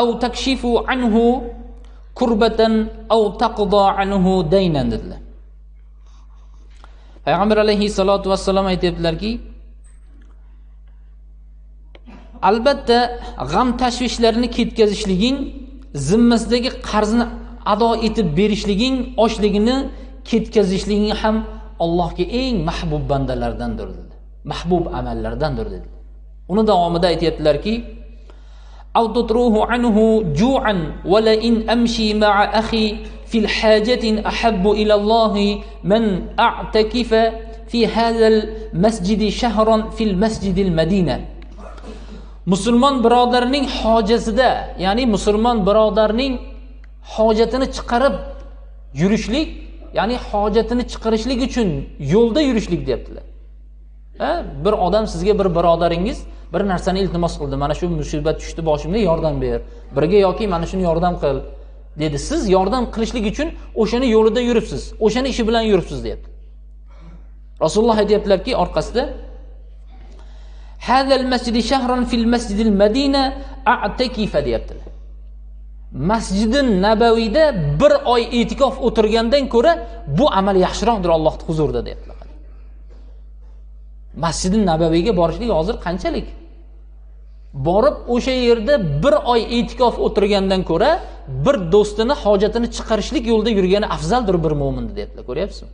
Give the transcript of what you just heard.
av takshifu anhu kurbatan av taqdo anhu daynan dedilar payg'ambar alayhissalotu vassalom aytyaptilarki albatta g'am tashvishlarni ketkazishliging zimmasidagi qarzni ado etib berishliging ochligini ketkazishliging ham allohga eng mahbub bandalardandir dedi. Mahbub amallardandir dedi. Uni davomida aytyaptilarki أو تطروه عنه جوعا ولئن أمشي مع أخي في الحاجة أحب إلى الله من أعتكف في هذا المسجد شهرا في المسجد المدينة. مسلمان برادرنين حاجزدا يعني مسلمان برادرنين حاجة تقرب يرشلي يعني حاجة تقرشلي يولد يرشلي قدرت bir odam sizga bir birodaringiz bir narsani iltimos qildi. Mana shu musibat tushdi boshimga yordam ber. Birga yoki mana shuni yordam qil dedi. Siz yordam qilishlik uchun o'shani yo'lida yuribsiz. O'shani ishi bilan yuribsiz deyapti rasululloh aytyaptilarki orqasida hadal masjidi shahron fil masjidil madina atakifa deyaptilar. Masjidi nabaviyda bir oy e'tikof o'tirgandan ko'ra bu amal yaxshiroqdir allohni huzurida deyapti masjidi nabaviyga borishlik hozir qanchalik? Borib o'sha yerda bir oy e'tikof o'tirgandan ko'ra bir do'stini hojatini chiqarishlik yo'lida yurgani afzaldir bir mo'minni deyaptilar ko'ryapsizmi?